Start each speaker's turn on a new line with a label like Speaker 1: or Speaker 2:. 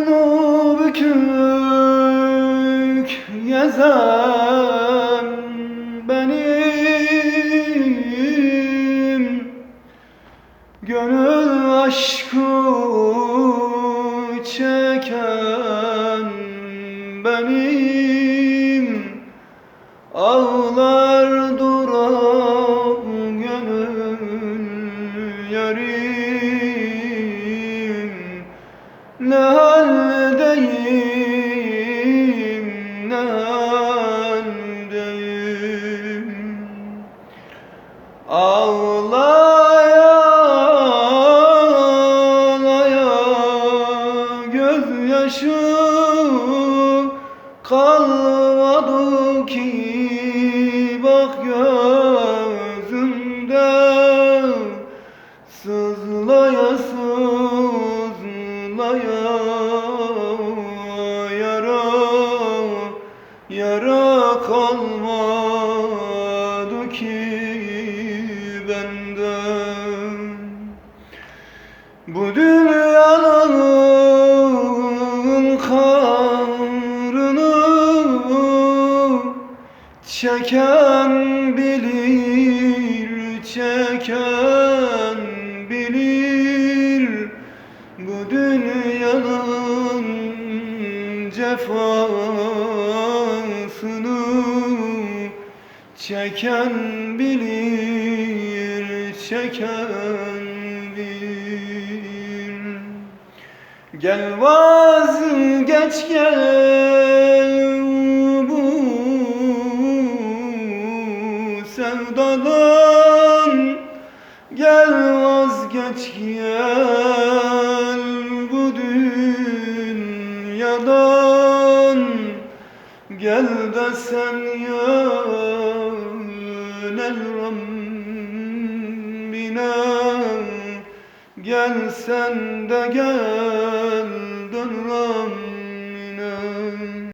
Speaker 1: Boynu bükük gezen benim Gönül aşkı çeken benim. Ağlar duran gönül yarim haldeyim, ne Ağlaya ağlaya gözyaşı kalmadı ki. Bak gözümde Sızlaya sızlaya kalmadı ki benden. Bu dünyanın karını çeken bilir, çeken bilir. Bu dünyanın cefasını çeken bilir, çeken bilir. Gel vazgeç gel bu sevdadan. Gel vazgeç gel bu dünyadan Gel de sen yönel Rabbine. Gel sen de gel dön Rabbine